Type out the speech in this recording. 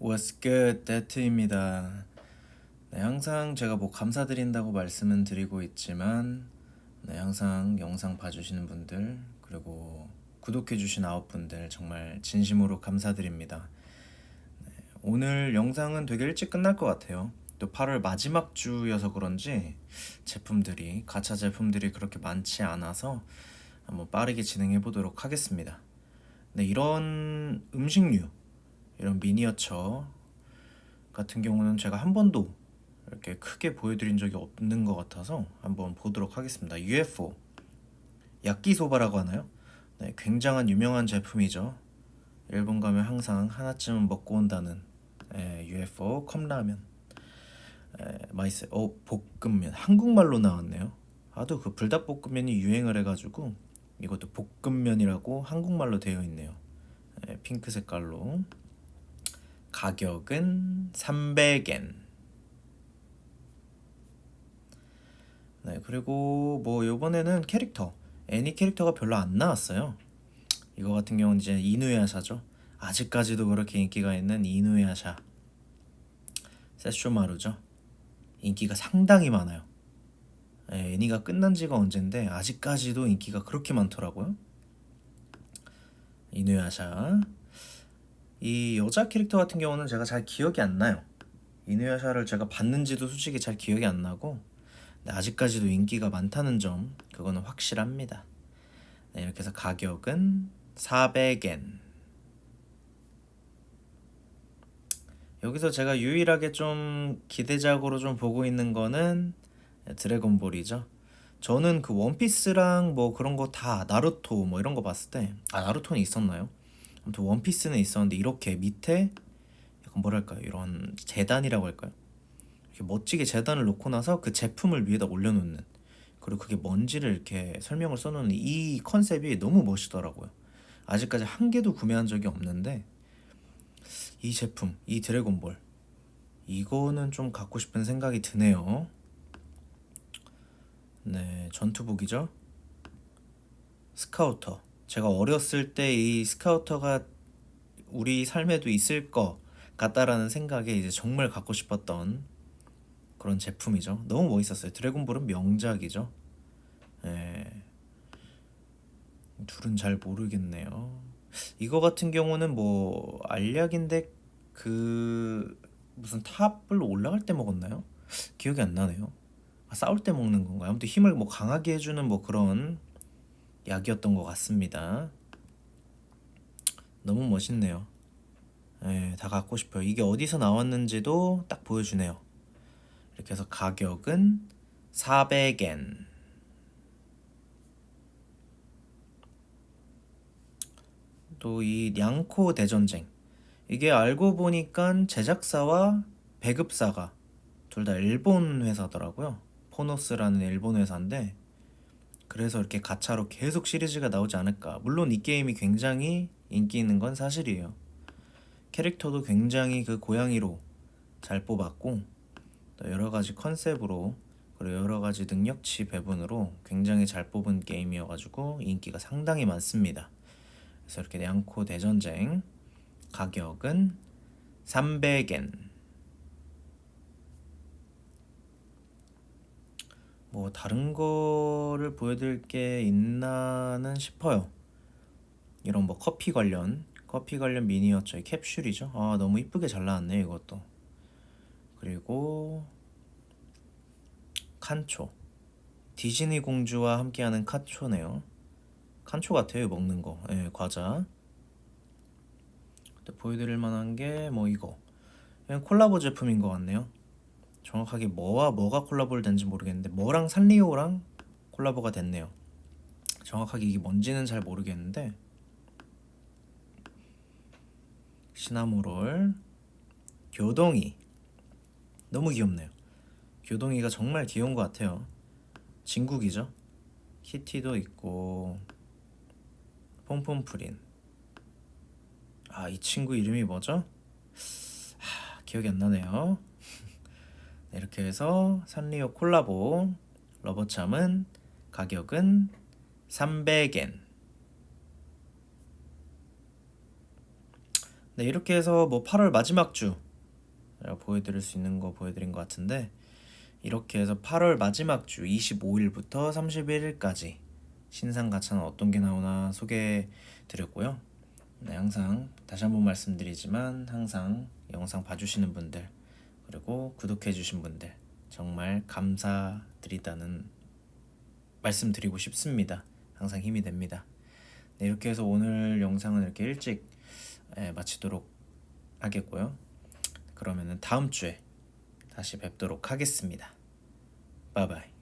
What's good, 데트입니다. 네, 항상 제가 뭐 감사드린다고 말씀은 드리고 있지만, 네, 항상 영상 봐주시는 분들, 그리고 구독해주신 아홉 분들 정말 진심으로 감사드립니다. 네, 오늘 영상은 되게 일찍 끝날 것 같아요. 또 8월 마지막 주여서 그런지 제품들이, 가차 제품들이 그렇게 많지 않아서 한번 빠르게 진행해 보도록 하겠습니다. 네, 이런 음식류, 이런 미니어처 같은 경우는 제가 한 번도 이렇게 크게 보여드린 적이 없는 것 같아서 한번 보도록 하겠습니다. UFO 야끼소바라고 하나요? 네, 굉장한 유명한 제품이죠. 일본 가면 항상 하나쯤은 먹고 온다는 예, UFO 컵라면 예, 맛있어요. 어 볶음면 한국말로 나왔네요. 아도 그 불닭볶음면이 유행을 해가지고 이것도 볶음면이라고 한국말로 되어 있네요. 예, 핑크 색깔로 가격은 300엔. 네, 그리고 뭐 요번에는 캐릭터 애니 캐릭터가 별로 안 나왔어요. 이거 같은 경우는 이제 이누야샤죠. 아직까지도 그렇게 인기가 있는 이누야샤. 세쇼마루죠. 인기가 상당히 많아요. 예, 애니가 끝난 지가 언젠데 아직까지도 인기가 그렇게 많더라고요. 이누야샤. 이 여자 캐릭터 같은 경우는 제가 잘 기억이 안 나요. 이누야샤를 제가 봤는지도 솔직히 잘 기억이 안 나고 아직까지도 인기가 많다는 점 그거는 확실합니다. 네, 이렇게 해서 가격은 400엔. 여기서 제가 유일하게 좀 기대작으로 좀 보고 있는 거는 드래곤볼이죠. 저는 그 원피스랑 뭐 그런 거 다 나루토 뭐 이런 거 봤을 때 아 나루토는 있었나요? 아무튼 원피스는 있었는데 이렇게 밑에 약간 뭐랄까요 이런 재단이라고 할까요? 이렇게 멋지게 재단을 놓고 나서 그 제품을 위에다 올려놓는 그리고 그게 뭔지를 이렇게 설명을 써놓는 이 컨셉이 너무 멋있더라고요. 아직까지 한 개도 구매한 적이 없는데 이 제품 이 드래곤볼 이거는 좀 갖고 싶은 생각이 드네요. 네 전투복이죠. 스카우터 제가 어렸을 때 이 스카우터가 우리 삶에도 있을 것 같다라는 생각에 이제 정말 갖고 싶었던 그런 제품이죠. 너무 멋있었어요. 드래곤볼은 명작이죠. 예. 둘은 잘 모르겠네요. 이거 같은 경우는 뭐 알약인데 그 무슨 탑을 올라갈 때 먹었나요? 기억이 안 나네요. 아, 싸울 때 먹는 건가요? 아무튼 힘을 뭐 강하게 해주는 뭐 그런 약이었던 것 같습니다. 너무 멋있네요. 예, 다 갖고 싶어요. 이게 어디서 나왔는지도 딱 보여주네요. 이렇게 해서 가격은 400엔. 또 이 냥코 대전쟁. 이게 알고 보니까 제작사와 배급사가 둘 다 일본 회사더라고요. 포노스라는 일본 회사인데 그래서 이렇게 가차로 계속 시리즈가 나오지 않을까. 물론 이 게임이 굉장히 인기 있는 건 사실이에요. 캐릭터도 굉장히 그 고양이로 잘 뽑았고 또 여러 가지 컨셉으로 그리고 여러 가지 능력치 배분으로 굉장히 잘 뽑은 게임이어가지고 인기가 상당히 많습니다. 그래서 이렇게 냥코 대전쟁 가격은 300엔. 뭐 다른 거를 보여드릴 게 있나는 싶어요. 이런 뭐 커피 관련 커피 관련 미니어처의 캡슐이죠. 아 너무 이쁘게 잘 나왔네 이것도. 그리고 칸초 디즈니 공주와 함께하는 칸초네요. 칸초 같아요 먹는 거. 예, 과자. 또 보여드릴 만한 게 뭐 이거 그냥 콜라보 제품인 것 같네요. 정확하게 뭐와 뭐가 콜라보를 된지 모르겠는데 뭐랑 산리오랑 콜라보가 됐네요. 정확하게 이게 뭔지는 잘 모르겠는데 시나모롤 교동이 너무 귀엽네요. 교동이가 정말 귀여운 것 같아요. 진국이죠. 키티도 있고 폼폼프린 아 이 친구 이름이 뭐죠? 하, 기억이 안 나네요. 네, 이렇게 해서 산리오 콜라보 러버참은 가격은 300엔 네, 이렇게 해서 뭐 8월 마지막 주 보여드릴 수 있는 거 보여드린 것 같은데 이렇게 해서 8월 마지막 주 25일부터 31일까지 신상 가차는 어떤 게 나오나 소개해 드렸고요. 네, 항상 다시 한번 말씀드리지만 항상 영상 봐주시는 분들 그리고 구독해 주신 분들 정말 감사드리다는 말씀드리고 싶습니다. 항상 힘이 됩니다. 네, 이렇게 해서 오늘 영상은 이렇게 일찍 예, 마치도록 하겠고요. 그러면은 다음 주에 다시 뵙도록 하겠습니다. 바이바이.